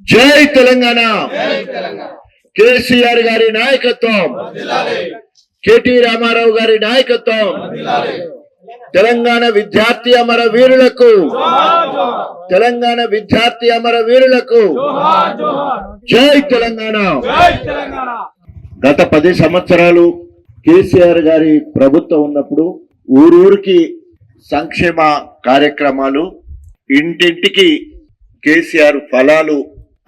జై తెలంగాణ. కేసీఆర్ గారి నాయకత్వం. కేటీ రామారావు గారి నాయకత్వం. తెలంగాణ విద్యార్థి అమర వీరులకు. తెలంగాణ విద్యార్థి అమర వీరులకు. జై తెలంగాణ. గత పది సంవత్సరాలు కేసీఆర్ గారి ప్రభుత్వం ఉన్నప్పుడు ఊరూరికి సంక్షేమ కార్యక్రమాలు ఇంటింటికి కేసీఆర్ ఫలాలు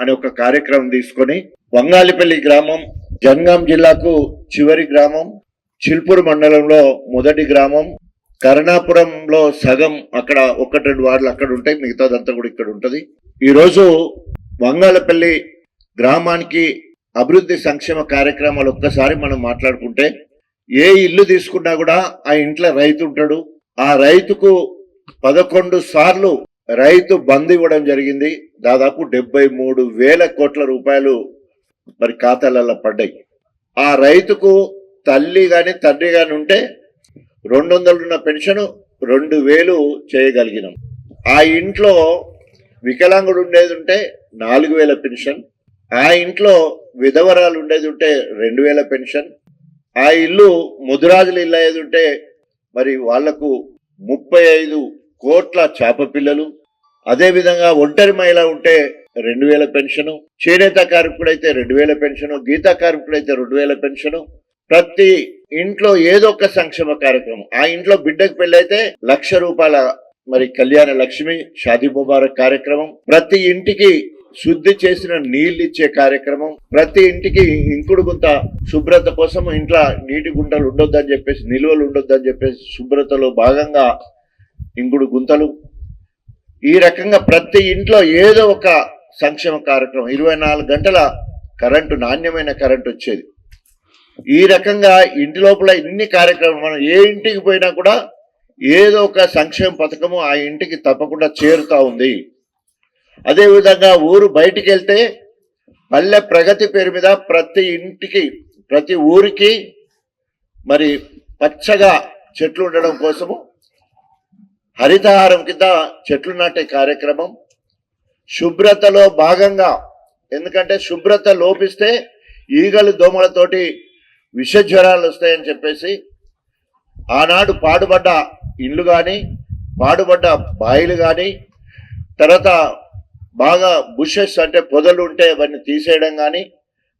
అనే ఒక కార్యక్రమం తీసుకొని వంగాలిపల్లి గ్రామం జనగాం జిల్లాకు చివరి గ్రామం చిల్పూర్ మండలంలో మొదటి గ్రామం కరుణాపురంలో సగం అక్కడ ఒకటి రెండు వార్డులు అక్కడ ఉంటాయి మిగతాదంతా కూడా ఇక్కడ ఉంటుంది. ఈరోజు వంగాలపల్లి గ్రామానికి అభివృద్ధి సంక్షేమ కార్యక్రమాలు ఒక్కసారి మనం మాట్లాడుకుంటే ఏ ఇల్లు తీసుకున్నా కూడా ఆ ఇంట్లో రైతు ఉంటాడు. ఆ రైతుకు పదకొండు సార్లు రైతు బంద్ ఇవ్వడం జరిగింది. దాదాపు డెబ్బై మూడు వేల కోట్ల రూపాయలు మరి ఖాతాలలో పడ్డాయి. ఆ రైతుకు తల్లి కానీ తండ్రి కానీ ఉంటే రెండు వందలున్న పెన్షన్ రెండు వేలు చేయగలిగినాం. ఆ ఇంట్లో వికలాంగుడు ఉండేది ఉంటే నాలుగు వేల పెన్షన్ ఆ ఇంట్లో విధవరాలు ఉండేది ఉంటే రెండు వేల పెన్షన్ ఆ ఇల్లు ముదురాజులు ఇల్లు అయ్యేది ఉంటే మరి వాళ్ళకు ముప్పై ఐదు కోట్ల చేప పిల్లలు అదేవిధంగా ఒంటరి మహిళ ఉంటే రెండు వేల పెన్షన్ చేనేత కార్మికుడైతే రెండు వేల పెన్షన్ గీతా కార్మికుడైతే రెండు వేల పెన్షన్. ప్రతి ఇంట్లో ఏదో ఒక సంక్షేమ కార్యక్రమం. ఆ ఇంట్లో బిడ్డకు పెళ్ళైతే లక్ష రూపాయల మరి కళ్యాణ లక్ష్మి షాదీ ముబారక్ కార్యక్రమం. ప్రతి ఇంటికి శుద్ధి చేసిన నీళ్ళు ఇచ్చే కార్యక్రమం. ప్రతి ఇంటికి ఇంకుడు గుంత శుభ్రత కోసం ఇంట్లో నీటి గుంటలు ఉండొద్దని చెప్పేసి నిల్వలు ఉండొద్దని చెప్పేసి శుభ్రతలో భాగంగా ఇంకుడు గుంతలు. ఈ రకంగా ప్రతి ఇంట్లో ఏదో ఒక సంక్షేమ కార్యక్రమం. ఇరవై నాలుగు గంటల కరెంటు నాణ్యమైన కరెంటు వచ్చేది. ఈ రకంగా ఇంటి లోపల ఇన్ని కార్యక్రమాలు మనం ఏ ఇంటికి పోయినా కూడా ఏదో ఒక సంక్షేమ పథకము ఆ ఇంటికి తప్పకుండా చేరుతా ఉంది. అదే విధంగా ఊరు బయటికి వెళ్తే పల్లె ప్రగతి పేరు మీద ప్రతి ఇంటికి ప్రతి ఊరికి మరి పచ్చగా చెట్లు ఉండడం కోసము హరితహారం కింద చెట్లు నాటే కార్యక్రమం. శుభ్రతలో భాగంగా ఎందుకంటే శుభ్రత లోపిస్తే ఈగలు దోమలతోటి విష జ్వరాలు వస్తాయని చెప్పేసి ఆనాడు పాడుబడ్డ ఇండ్లు కానీ పాడుబడ్డ బాయిలు కానీ తర్వాత బాగా బుషెస్ అంటే పొదలు ఉంటే అవన్నీ తీసేయడం కానీ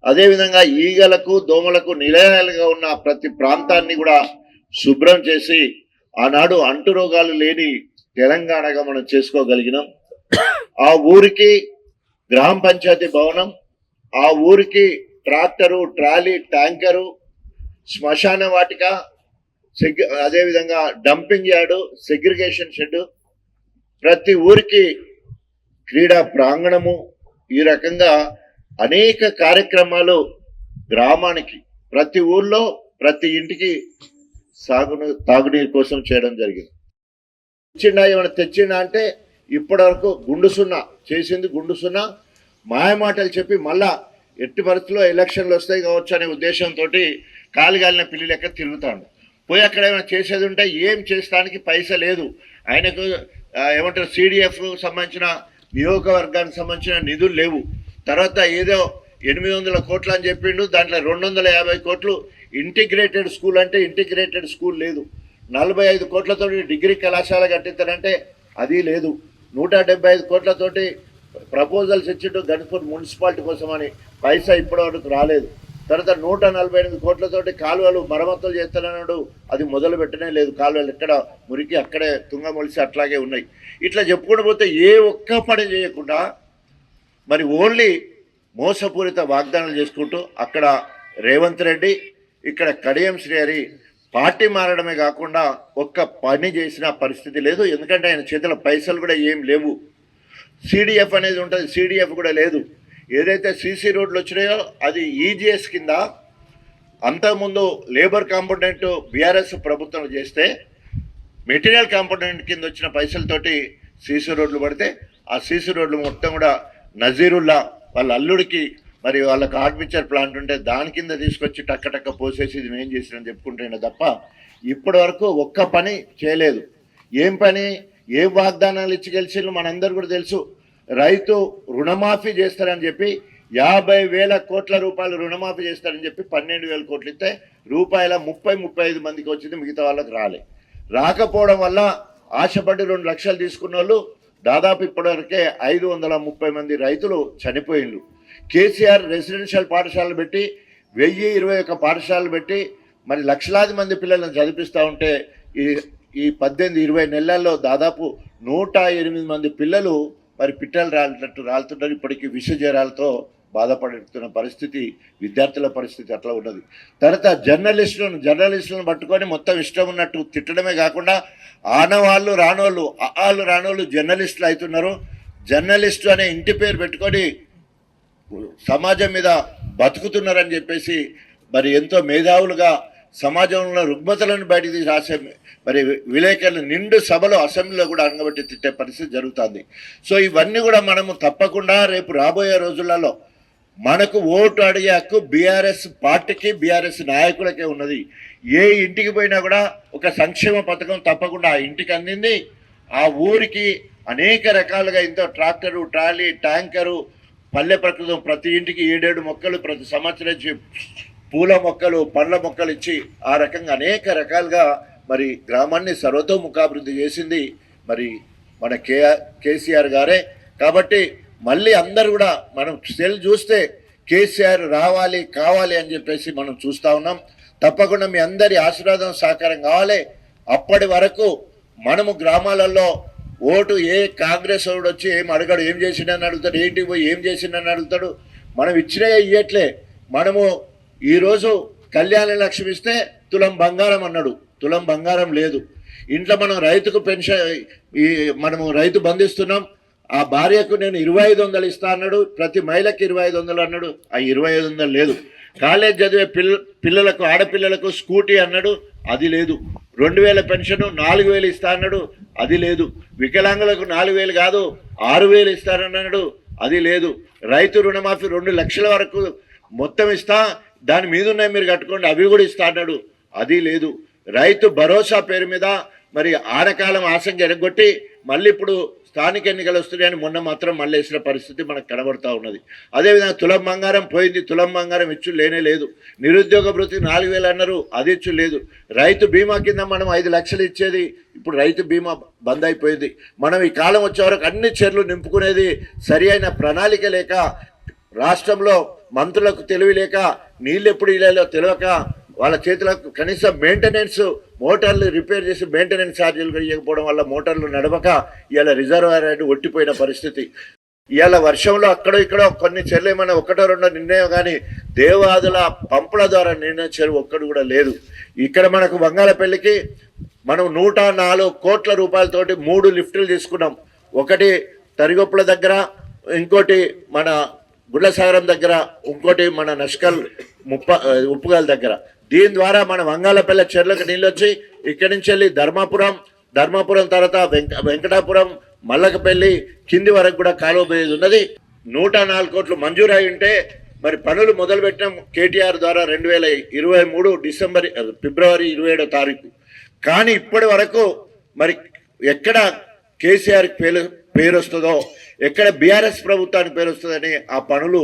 అదేవిధంగా ఈగలకు దోమలకు నిలయాలుగా ఉన్న ప్రతి ప్రాంతాన్ని కూడా శుభ్రం చేసి ఆనాడు అంటు రోగాలు లేని తెలంగాణగా మనం చేసుకోగలిగినాం. ఆ ఊరికి గ్రామ పంచాయతీ భవనం ఆ ఊరికి ట్రాక్టరు ట్రాలీ ట్యాంకరు శ్మశాన వాటిక సెగ్ అదేవిధంగా డంపింగ్ యార్డు సెగ్రిగేషన్ షెడ్ ప్రతి ఊరికి క్రీడా ప్రాంగణము ఈ రకంగా అనేక కార్యక్రమాలు గ్రామానికి ప్రతి ఊర్లో ప్రతి ఇంటికి సాగును తాగునీరు కోసం చేయడం జరిగింది. తెచ్చిండా ఏమైనా తెచ్చిండా అంటే ఇప్పటివరకు గుండు సున్నా చేసింది గుండు సున్నా. మాయమాటలు చెప్పి మళ్ళా ఎట్టి పరిస్థితుల్లో ఎలక్షన్లు వస్తాయి కావచ్చు అనే ఉద్దేశంతో కాలిగాలిన పిల్లి లెక్క తిరుగుతాడు. పోయి అక్కడ ఏమైనా చేసేది ఉంటే ఏం చేస్తానికి పైస లేదు. ఆయనకు ఏమంటారు సిడిఎఫ్ సంబంధించిన నియోజకవర్గానికి సంబంధించిన నిధులు లేవు. తర్వాత ఏదో ఎనిమిది వందల కోట్లు అని చెప్పిండు దాంట్లో రెండు వందల యాభై కోట్లు ఇంటిగ్రేటెడ్ స్కూల్ అంటే ఇంటిగ్రేటెడ్ స్కూల్ లేదు. నలభై ఐదు కోట్లతో డిగ్రీ కళాశాల కట్టించారంటే అది లేదు. నూట డెబ్బై ఐదు కోట్లతోటి ప్రపోజల్స్ ఇచ్చిండు గణపూర్ మున్సిపాలిటీ కోసం అని పైసా ఇప్పటివరకు రాలేదు. తర్వాత నూట నలభై ఎనిమిది కోట్లతోటి కాలువలు మరమ్మతులు చేస్తానన్నాడు. అది మొదలు పెట్టనే లేదు. కాలువలు ఎక్కడ మురికి అక్కడే తుంగమొలిసి అట్లాగే ఉన్నాయి. ఇట్లా చెప్పుకుంటూ పోతే ఏ ఒక్క పని చేయకుండా మరి ఓన్లీ మోసపూరిత వాగ్దానాలు చేసుకుంటూ అక్కడ రేవంత్ రెడ్డి ఇక్కడ కడియం శ్రీహరి పార్టీ మారడమే కాకుండా ఒక్క పని చేసిన పరిస్థితి లేదు. ఎందుకంటే ఆయన చేతిలో పైసలు కూడా ఏం లేవు. సిడిఎఫ్ అనేది ఉంటుంది సిడిఎఫ్ కూడా లేదు. ఏదైతే సీసీ రోడ్లు వచ్చినాయో అది ఈజీఎస్ కింద అంతకుముందు లేబర్ కాంపోనెంట్ బీఆర్ఎస్ ప్రభుత్వం చేస్తే మెటీరియల్ కాంపోనెంట్ కింద వచ్చిన పైసలతోటి సీసీ రోడ్లు పడితే ఆ సీసీ రోడ్లు మొత్తం కూడా నజీరుల్లా వాళ్ళ అల్లుడికి మరి వాళ్ళకి ఆర్మిచర్ ప్లాంట్ ఉంటే దాని కింద తీసుకొచ్చి టక్క టక్క పోసేసి ఇది ఏం చేసిన చెప్పుకుంటున్నా తప్ప ఇప్పటి వరకు ఒక్క పని చేయలేదు. ఏం పని? ఏ వాగ్దానాలు ఇచ్చి గెలిచిండ్రు మనందరూ కూడా తెలుసు. రైతు రుణమాఫీ చేస్తారని చెప్పి యాభై వేల కోట్ల రూపాయలు రుణమాఫీ చేస్తారని చెప్పి పన్నెండు వేల కోట్లు ఇస్తే రూపాయల ముప్పై ముప్పై ఐదు మందికి వచ్చింది మిగతా వాళ్ళకి రాలే. రాకపోవడం వల్ల ఆశపడి రెండు లక్షలు తీసుకున్న వాళ్ళు దాదాపు ఇప్పటివరకే ఐదు వందల ముప్పై మంది రైతులు చనిపోయిండ్రు. కేసీఆర్ రెసిడెన్షియల్ పాఠశాలలు పెట్టి వెయ్యి ఇరవై ఒక్క పాఠశాలలు పెట్టి మరి లక్షలాది మంది పిల్లలను చదివిస్తూ ఉంటే ఈ ఈ పద్దెనిమిది ఇరవై నెలల్లో దాదాపు నూట ఎనిమిది మంది పిల్లలు మరి పిట్టలు రాలినట్టు రాలుతుంటారు. ఇప్పటికీ విషజ్వరాలతో బాధపడుతున్న పరిస్థితి విద్యార్థుల పరిస్థితి అట్లా ఉన్నది. తర్వాత జర్నలిస్టులను జర్నలిస్టులను పట్టుకొని మొత్తం ఇష్టం ఉన్నట్టు తిట్టడమే కాకుండా ఆనవాళ్ళు రానోళ్ళు ఆళ్ళు రానోళ్ళు జర్నలిస్టులు అవుతున్నారు. జర్నలిస్టు అనే ఇంటి పేరు పెట్టుకొని సమాజం మీద బతుకుతున్నారని చెప్పేసి మరి ఎంతో మేధావులుగా సమాజంలో రుగ్మతలను బయట తీసి రాసే మరి విలేకరులు నిండు సభలో అసెంబ్లీలో కూడా అంగబట్టి తిట్టే పరిస్థితి జరుగుతుంది. సో ఇవన్నీ కూడా మనము తప్పకుండా రేపు రాబోయే రోజులలో మనకు ఓటు అడిగే హక్కు బీఆర్ఎస్ పార్టీకి బీఆర్ఎస్ నాయకులకే ఉన్నది. ఏ ఇంటికి పోయినా కూడా ఒక సంక్షేమ పథకం తప్పకుండా ఆ ఇంటికి అందింది. ఆ ఊరికి అనేక రకాలుగా ఇంత ట్రాక్టరు ట్రాలీ ట్యాంకరు పల్లె ప్రకృతం ప్రతి ఇంటికి ఏడేడు మొక్కలు ప్రతి సంవత్సరం ఇచ్చి పూల మొక్కలు పండ్ల మొక్కలు ఇచ్చి ఆ రకంగా అనేక రకాలుగా మరి గ్రామాన్ని సర్వతోముఖాభివృద్ధి చేసింది మరి మన కే కేసీఆర్ గారే. కాబట్టి మళ్ళీ అందరు కూడా మనం సెల్ చూస్తే కేసీఆర్ రావాలి కావాలి అని చెప్పేసి మనం చూస్తా ఉన్నాం. తప్పకుండా మీ అందరి ఆశీర్వాదం సహకారం కావాలి. అప్పటి వరకు మనము గ్రామాలలో ఓటు ఏ కాంగ్రెస్ వాడు వచ్చి ఏం అడగాడు ఏం చేసిండని అడుగుతాడు ఏంటి పోయి ఏం చేసిండని అడుగుతాడు? మనం ఇచ్చినే ఇయ్యట్లే. మనము ఈరోజు కళ్యాణ లక్ష్మి ఇస్తే తులం బంగారం అన్నాడు. తులం బంగారం లేదు. ఇంట్లో మనం రైతుకు పెన్షన్ ఈ మనము రైతు బంధిస్తున్నాం. ఆ భార్యకు నేను ఇరవై ఐదు వందలు ఇస్తా అన్నాడు. ప్రతి మహిళకి ఇరవై ఐదు వందలు అన్నాడు. ఆ ఇరవై ఐదు వందలు లేదు. కాలేజ్ చదివే పిల్ల పిల్లలకు ఆడపిల్లలకు స్కూటీ అన్నాడు. అది లేదు. రెండు వేల పెన్షన్ నాలుగు వేలు ఇస్తానన్నాడు అది లేదు. వికలాంగులకు నాలుగు వేలు కాదు ఆరు వేలు ఇస్తానన్నాడు అది లేదు. రైతు రుణమాఫీ రెండు లక్షల వరకు మొత్తం ఇస్తా దాని మీద ఉన్నాయి మీరు కట్టుకోండి అవి కూడా ఇస్తా అన్నాడు అది లేదు. రైతు భరోసా పేరు మీద మరి ఆనకాలం ఆశంగా ఎరగొట్టి మళ్ళీ ఇప్పుడు స్థానిక ఎన్నికలు వస్తున్నాయని మొన్న మాత్రం మళ్ళీ వేసిన పరిస్థితి మనకు కనబడుతూ ఉన్నది. అదేవిధంగా తులం బంగారం పోయింది తులం బంగారం ఇచ్చు లేనే లేదు. నిరుద్యోగ భృతి నాలుగు వేలు అన్నారు అది ఇచ్చు లేదు. రైతు బీమా కింద మనం ఐదు లక్షలు ఇచ్చేది ఇప్పుడు రైతు బీమా బంద్ అయిపోయింది. మనం ఈ కాలం వచ్చే వరకు అన్ని చర్యలు నింపుకునేది సరి అయిన ప్రణాళిక లేక రాష్ట్రంలో మంత్రులకు తెలివి లేక నీళ్ళు ఎప్పుడు ఇలా తెలియక వాళ్ళ చేతులకు కనీసం మెయింటెనెన్స్ మోటార్లు రిపేర్ చేసి మెయింటెనెన్స్ ఛార్జీలు ఇవ్వకపోవడం వల్ల మోటార్లు నడవక ఇవాళ రిజర్వాయర్ అనేది ఒట్టిపోయిన పరిస్థితి. ఇవాళ వర్షంలో అక్కడో ఇక్కడో కొన్ని చెర్లు ఏమైనా ఒకటో రెండో నిర్ణయం కానీ దేవాదుల పంపుల ద్వారా నిర్ణయం చెరువు ఒక్కడు కూడా లేదు. ఇక్కడ మనకు బంగాళపల్లికి మనం నూట నాలుగు కోట్ల రూపాయలతోటి మూడు లిఫ్టులు తీసుకున్నాం. ఒకటి తరిగొప్పుల దగ్గర ఇంకోటి మన గుడ్లసాగరం దగ్గర ఇంకోటి మన నష్కల్ ముప్ప ఉప్పుగాల దగ్గర. దీని ద్వారా మన వంగాలపల్లె చెర్లకు నీళ్ళు వచ్చి ఇక్కడి నుంచి వెళ్ళి ధర్మాపురం ధర్మాపురం తర్వాత వెంక వెంకటాపురం మల్లకపల్లి కింది వరకు కూడా కాలువ పోయేది ఉన్నది. నూట నాలుగు కోట్లు మంజూరు అయి ఉంటే మరి పనులు మొదలుపెట్టినాం కేటీఆర్ ద్వారా రెండు వేల ఇరవై మూడు డిసెంబర్ ఫిబ్రవరి ఇరవై ఏడో తారీఖు. కానీ ఇప్పటి వరకు మరి ఎక్కడ కేసీఆర్ పేరు పేరు వస్తుందో ఎక్కడ బీఆర్ఎస్ ప్రభుత్వానికి పేరు వస్తుందని ఆ పనులు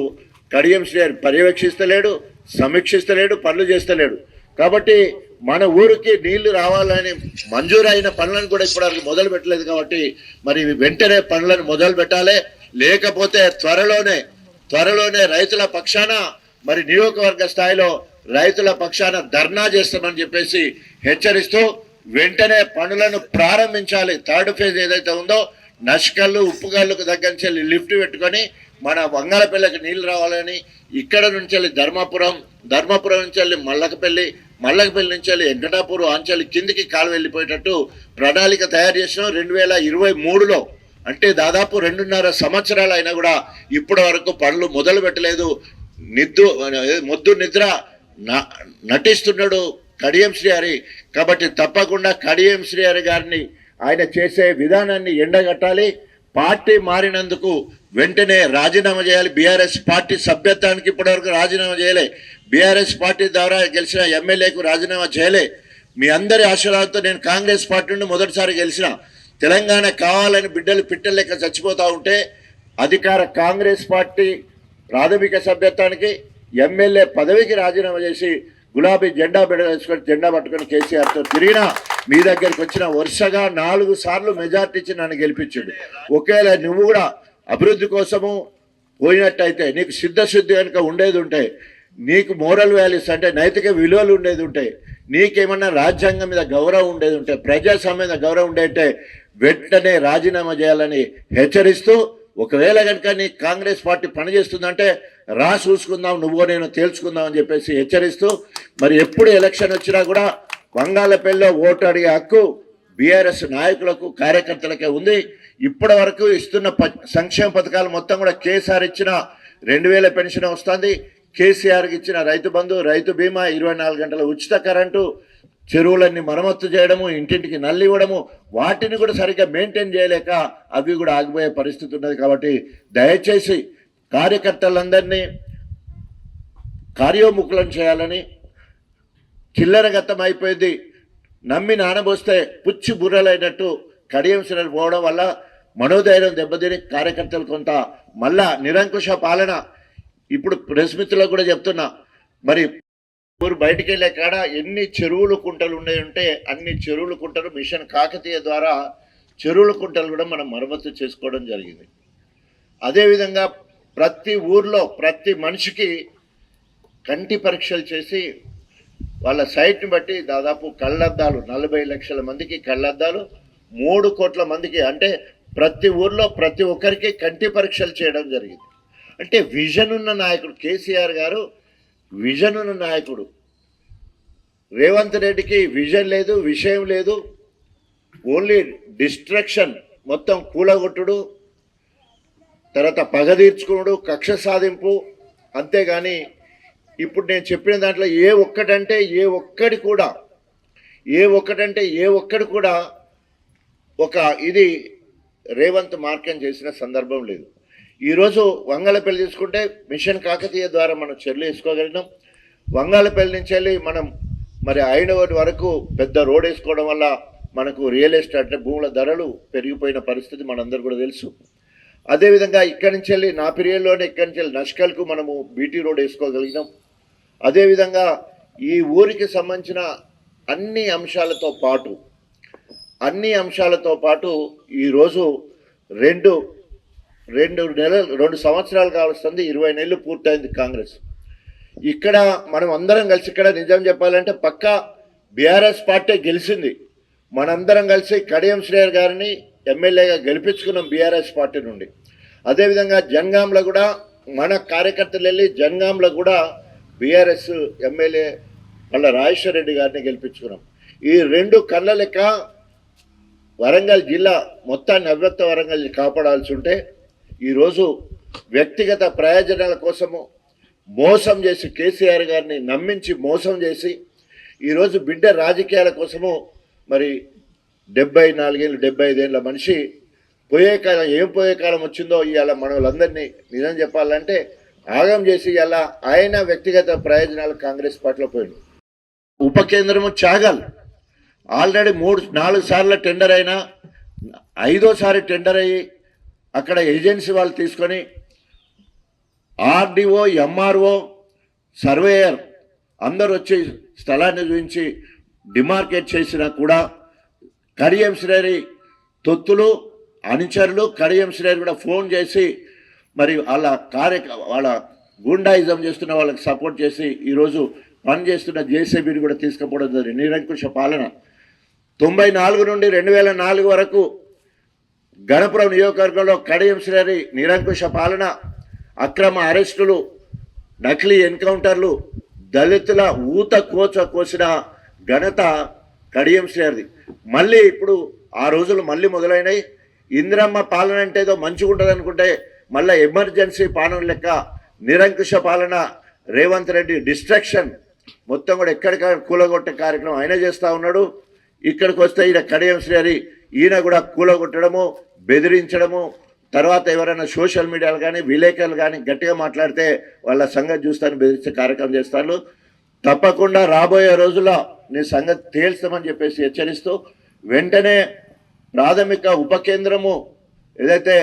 కడియం శ్రీ పర్యవేక్షిస్తలేడు. సమీక్షిస్తలేడు పనులు చేస్తలేడు. కాబట్టి మన ఊరికి నీళ్ళు రావాలని మంజూరైన పనులను కూడా ఇప్పటివరకు మొదలు పెట్టలేదు కాబట్టి మరి వెంటనే పనులను మొదలు పెట్టాలి. లేకపోతే త్వరలోనే త్వరలోనే రైతుల పక్షాన మరి నియోజకవర్గ స్థాయిలో రైతుల పక్షాన ధర్నా చేస్తామని చెప్పేసి హెచ్చరిస్తూ వెంటనే పనులను ప్రారంభించాలి. థర్డ్ ఫేజ్ ఏదైతే ఉందో నష్కళ్ళు ఉప్పుగల్లుకు దగ్గర నుంచి వెళ్ళి లిఫ్ట్ పెట్టుకొని మన వంగలపల్లికి నీళ్ళు రావాలని ఇక్కడ నుంచి వెళ్ళి ధర్మాపురం ధర్మాపురం నుంచి వెళ్ళి మల్లకపల్లి మల్లకపల్లి నుంచి వెళ్ళి వెంకటాపురం ఆంచలి కిందికి కాలు వెళ్ళిపోయేటట్టు ప్రణాళిక తయారు చేసిన. రెండు వేల ఇరవై మూడులో అంటే దాదాపు రెండున్నర సంవత్సరాలు అయినా కూడా ఇప్పటి వరకు పనులు మొదలు పెట్టలేదు. నిద్దు మొద్దు నిద్ర న- నటిస్తున్నాడు కడియం శ్రీహరి. కాబట్టి తప్పకుండా కడియం శ్రీహరి గారిని ఆయన చేసే విధానాన్ని ఎండగట్టాలి. పార్టీ మారినందుకు వెంటనే రాజీనామా చేయాలి. బీఆర్ఎస్ పార్టీ సభ్యత్వానికి ఇప్పటివరకు రాజీనామా చేయలే. బీఆర్ఎస్ పార్టీ ద్వారా గెలిచిన ఎమ్మెల్యేకు రాజీనామా చేయలే. మీ అందరి ఆశీర్వాదంతో నేను కాంగ్రెస్ పార్టీ నుండి మొదటిసారి గెలిచిన. తెలంగాణ కావాలని బిడ్డలు పిట్టలు లెక్క ఉంటే అధికార కాంగ్రెస్ పార్టీ ప్రాథమిక సభ్యత్వానికి ఎమ్మెల్యే పదవికి రాజీనామా చేసి గులాబీ జెండా బిడ జెండా పట్టుకొని కేసీఆర్తో తిరిగినా మీ దగ్గరికి వచ్చిన వరుసగా నాలుగు సార్లు మెజార్టీ ఇచ్చి నన్ను గెలిపించాడు. ఒకవేళ నువ్వు కూడా అభివృద్ధి కోసము పోయినట్టయితే నీకు సిద్ధశుద్ధి కనుక ఉండేది ఉంటే నీకు మోరల్ వాల్యూస్ అంటే నైతిక విలువలు ఉండేది ఉంటాయి నీకేమన్నా రాజ్యాంగం మీద గౌరవం ఉండేది ఉంటే ప్రజాస్వామ్యం మీద గౌరవం ఉండేటే వెంటనే రాజీనామా చేయాలని హెచ్చరిస్తూ ఒకవేళ కనుక నీ కాంగ్రెస్ పార్టీ పనిచేస్తుందంటే రా చూసుకుందాం నువ్వు నేను తేల్చుకుందాం అని చెప్పేసి హెచ్చరిస్తూ మరి ఎప్పుడు ఎలక్షన్ వచ్చినా కూడా బంగాళపల్లిలో ఓటు అడిగే హక్కు బీఆర్ఎస్ నాయకులకు కార్యకర్తలకే ఉంది. ఇప్పటి వరకు ఇస్తున్న ప- సంక్షేమ పథకాలు మొత్తం కూడా కేసీఆర్ ఇచ్చిన రెండు వేల పెన్షన్ వస్తుంది. కేసీఆర్కి ఇచ్చిన రైతు బంధు రైతు బీమా ఇరవై నాలుగు గంటల ఉచిత కరెంటు చెరువులన్నీ మరమ్మత్తు చేయడము ఇంటింటికి నల్లి ఇవ్వడము వాటిని కూడా సరిగ్గా మెయింటైన్ చేయలేక అవి కూడా ఆగిపోయే పరిస్థితి ఉన్నది కాబట్టి దయచేసి కార్యకర్తలందరినీ కార్యోముఖులను చేయాలని చిల్లర గతం అయిపోయింది. నమ్మి నానబోస్తే పుచ్చి బుర్రలైనట్టు కడియం శ్రేణి పోవడం వల్ల మనోధైర్యం దెబ్బతిని కార్యకర్తలు కొంత మళ్ళా నిరంకుశ పాలన. ఇప్పుడు ప్రెస్ మిత్రులకు కూడా చెప్తున్నా మరి ఊరు బయటికి వెళ్ళే కాడ ఎన్ని చెరువులు కుంటలు ఉన్నాయి ఉంటే అన్ని చెరువులు కుంటలు మిషన్ కాకతీయ ద్వారా చెరువుల కుంటలు కూడా మనం మరమ్మతు చేసుకోవడం జరిగింది. అదేవిధంగా ప్రతి ఊర్లో ప్రతి మనిషికి కంటి పరీక్షలు చేసి వాళ్ళ సైట్ని బట్టి దాదాపు కళ్ళద్దాలు నలభై లక్షల మందికి కళ్ళద్దాలు మూడు కోట్ల మందికి అంటే ప్రతి ఊర్లో ప్రతి ఒక్కరికి కంటి పరీక్షలు చేయడం జరిగింది. అంటే విజన్ ఉన్న నాయకుడు కేసీఆర్ గారు విజన్ ఉన్న నాయకుడు. రేవంత్ రెడ్డికి విజన్ లేదు విషయం లేదు. ఓన్లీ డిస్ట్రక్షన్ మొత్తం కూలగొట్టుడు తర్వాత పగ తీర్చుకున్నాడు కక్ష సాధింపు అంతేగాని ఇప్పుడు నేను చెప్పిన దాంట్లో ఏ ఒక్కటంటే ఏ ఒక్కడి కూడా ఏ ఒక్కటంటే ఏ ఒక్కడి కూడా ఒక ఇది రేవంత్ మార్కం చేసిన సందర్భం లేదు. ఈరోజు వంగలపల్లి తీసుకుంటే మిషన్ కాకతీయ ద్వారా మనం చర్యలు వేసుకోగలిగినాం వంగాలపల్లి నుంచి వెళ్ళి మనం మరి ఐనవటి వరకు పెద్ద రోడ్ వేసుకోవడం వల్ల మనకు రియల్ ఎస్టేట్ అంటే భూముల ధరలు పెరిగిపోయిన పరిస్థితి మనందరూ కూడా తెలుసు. అదేవిధంగా ఇక్కడి నుంచి వెళ్ళి నా పీరియడ్లోనే ఇక్కడి నుంచి వెళ్ళి నష్కల్కు మనము బీటీ రోడ్ వేసుకోగలిగినాం. అదేవిధంగా ఈ ఊరికి సంబంధించిన అన్ని అంశాలతో పాటు అన్ని అంశాలతో పాటు ఈరోజు రెండు రెండు నెలలు రెండు సంవత్సరాలు కావస్తుంది ఇరవై నెలలు పూర్తయింది కాంగ్రెస్. ఇక్కడ మనం అందరం కలిసి ఇక్కడ నిజం చెప్పాలంటే పక్కా బీఆర్ఎస్ పార్టీ గెలిచింది. మనందరం కలిసి కడియం శ్రేయర్ గారిని ఎమ్మెల్యేగా గెలిపించుకున్నాం బీఆర్ఎస్ పార్టీ నుండి. అదేవిధంగా జనగాంలో కూడా మన కార్యకర్తలు వెళ్ళి జనగాంలో కూడా బీఆర్ఎస్ ఎమ్మెల్యే వాళ్ళ రాజేశ్వర రెడ్డి గారిని గెలిపించుకున్నాం. ఈ రెండు కళ్ళ లెక్క వరంగల్ జిల్లా మొత్తాన్ని అవ్యక్త వరంగల్ కాపాడాల్సి ఉంటే ఈరోజు వ్యక్తిగత ప్రయోజనాల కోసము మోసం చేసి కేసీఆర్ గారిని నమ్మించి మోసం చేసి ఈరోజు బిడ్డ రాజకీయాల కోసము మరి డెబ్బై నాలుగేళ్ళు డెబ్బై ఐదేళ్ళ మనిషి పోయే కాలం ఏం పోయే కాలం వచ్చిందో ఇవాళ మన నిజం చెప్పాలంటే ఆగం చేసి ఇవాళ ఆయన వ్యక్తిగత ప్రయోజనాలు కాంగ్రెస్ పార్టీలో పోయింది ఉప కేంద్రము చాగాలి ఆల్రెడీ మూడు నాలుగు సార్లు టెండర్ అయినా ఐదోసారి టెండర్ అయ్యి అక్కడ ఏజెన్సీ వాళ్ళు తీసుకొని ఆర్డీఓ ఎంఆర్ఓ సర్వేయర్ అందరు వచ్చి స్థలాన్ని చూపించి డిమార్కెట్ చేసినా కూడా కడియం శ్రేరి తొత్తులు అనుచరులు కడియం శ్రేరి కూడా ఫోన్ చేసి మరి వాళ్ళ కార్య వాళ్ళ గుండాయిజం చేస్తున్న వాళ్ళకి సపోర్ట్ చేసి ఈరోజు పనిచేస్తున్న జేసీబీని కూడా తీసుకుపోవడం జరిగింది. నిరంకుశ పాలన. తొంభై నాలుగు నుండి రెండు వేల నాలుగు వరకు గణపురం నియోజకవర్గంలో కడియం శ్రేరి నిరంకుశ పాలన అక్రమ అరెస్టులు నకిలీ ఎన్కౌంటర్లు దళితుల ఊత కోచ కోసిన ఘనత కడియం శ్రేరిది మళ్ళీ ఇప్పుడు ఆ రోజులు మళ్ళీ మొదలైనవి ఇందిరమ్మ పాలన అంటే ఏదో మంచిగా ఉంటుంది అనుకుంటే మళ్ళీ ఎమర్జెన్సీ పాలన లెక్క నిరంకుశ పాలన రేవంత్ రెడ్డి డిస్ట్రక్షన్ మొత్తం కూడా ఎక్కడికక్కడ కూలగొట్టే కార్యక్రమం ఆయన చేస్తూ ఉన్నాడు. ఇక్కడికి వస్తే ఈయన కడియం శ్రీహరి ఈయన కూడా కూలగొట్టడము బెదిరించడము తర్వాత ఎవరైనా సోషల్ మీడియాలు కానీ విలేకరులు కానీ గట్టిగా మాట్లాడితే వాళ్ళ సంగతి చూస్తాను బెదిరించే కార్యక్రమం చేస్తాను. తప్పకుండా రాబోయే రోజుల్లో నీ సంగతి తేల్స్తామని చెప్పేసి హెచ్చరిస్తూ వెంటనే ప్రాథమిక ఉప కేంద్రము ఏదైతే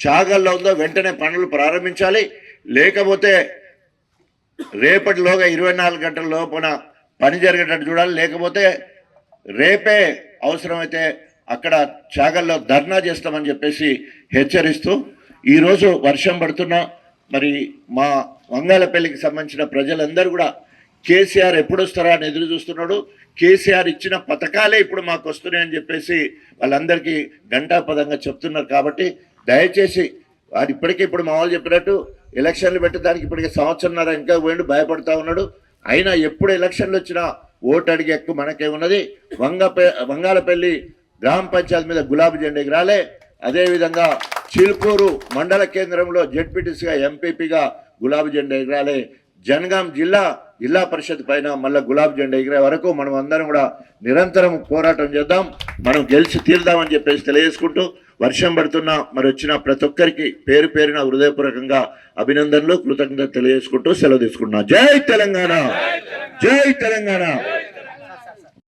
చాగల్లో ఉందో వెంటనే పనులు ప్రారంభించాలి. లేకపోతే రేపటిలోగా ఇరవై నాలుగు గంటల లోపున పని జరిగేటట్టు చూడాలి. లేకపోతే రేపే అవసరమైతే అక్కడ చాగల్లో ధర్నా చేస్తామని చెప్పేసి హెచ్చరిస్తూ ఈరోజు వర్షం పడుతున్నా మరి మా వంగాలపల్లికి సంబంధించిన ప్రజలందరూ కూడా కేసీఆర్ ఎప్పుడు వస్తారా అని ఎదురు చూస్తున్నాడు. కేసీఆర్ ఇచ్చిన పథకాలే ఇప్పుడు మాకు వస్తున్నాయని చెప్పేసి వాళ్ళందరికీ ఘంటాపదంగా చెప్తున్నారు కాబట్టి దయచేసి వారు ఇప్పటికే ఇప్పుడు మా వాళ్ళు చెప్పినట్టు ఎలక్షన్లు పెట్టడానికి ఇప్పటికే సంవత్సరంన్నర ఇంకా పోయిండు భయపడతా ఉన్నాడు. అయినా ఎప్పుడు ఎలక్షన్లు వచ్చినా ఓటు అడిగే హక్కు మనకేమున్నది వంగపే వంగాలపల్లి గ్రామ పంచాయతీ మీద గులాబీ జెండాకి రాలే అదేవిధంగా చిల్పూరు మండల కేంద్రంలో జెడ్పీటీసీగా ఎంపీపీగా గులాబీ జెండా ఎగరాలి. జనగాం జిల్లా జిల్లా పరిషత్ పైన మళ్ళీ గులాబీ జెండా ఎగిరే వరకు మనం అందరం కూడా నిరంతరం పోరాటం చేద్దాం. మనం గెలిచి తీరుదామని చెప్పేసి తెలియజేసుకుంటూ వర్షం పడుతున్నా మరి వచ్చిన ప్రతి ఒక్కరికి పేరు పేరున హృదయపూర్వకంగా అభినందనలు కృతజ్ఞత తెలియజేసుకుంటూ సెలవు తీసుకుంటున్నా. జై తెలంగాణ! జై తెలంగాణ!